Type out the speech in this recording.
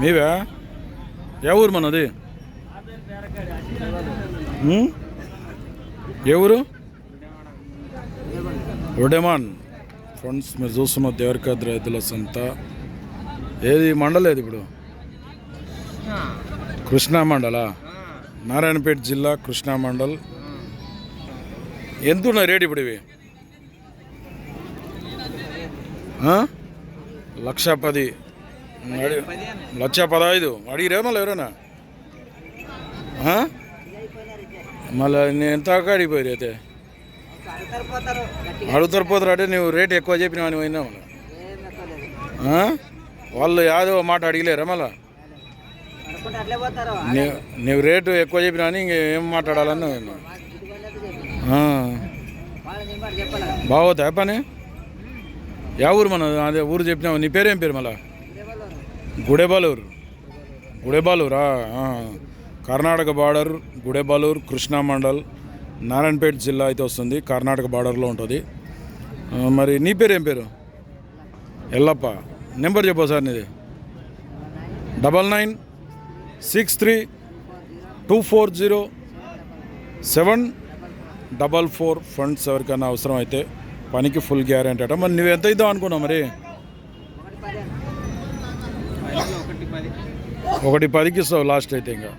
మీవా ఏ ఊరు మనది ఏ ఊరు ఒడెమాన్ ఫ్రెండ్స్ మీరు చూస్తున్న దేవరకాద్ రైతుల సంత ఏది మండలేదు ఇప్పుడు కృష్ణా మండలా నారాయణపేట జిల్లా కృష్ణా మండల్ ఎంత ఉన్నాయి రేటు ఇప్పుడు ఇవి లక్ష పది లక్ష పదహైదు. అడిగిరే మళ్ళీ ఎవరైనా? మళ్ళీ నేను ఎంత అడిగిపోయారు అయితే? అడుగుతారు పోతారు అంటే నువ్వు రేట్ ఎక్కువ చెప్పినావు అని అయినా వాళ్ళు యాదో మాట అడిగలేరా మళ్ళా? నీ- రేటు ఎక్కువ చెప్పినా అని ఇంకేం మాట్లాడాలని బాగోతా పని? యా ఊరు మన అదే ఊరు చెప్పినావు. నీ పేరేం పేరు మళ్ళా? గుడెబాలూరు. గుడెబాలూరా కర్ణాటక బార్డర్ గుడెబాలూరు కృష్ణా మండల్ నారాయణపేట జిల్లా అయితే వస్తుంది. కర్ణాటక బార్డర్లో ఉంటుంది. మరి నీ పేరు ఏం పేరు? ఎల్లప్ప. నెంబర్ చెప్పు సార్ నీది. Double nine six three two four zero seven double four funds ఎవరికైనా అవసరం అయితే పనికి ఫుల్ గ్యారెంటీ అట. మరి నువ్వు ఎంత ఇద్దాం అనుకున్నావు మరి? ఒకటి పదికి ఇస్తావు లాస్ట్ అయితే ఇంకా.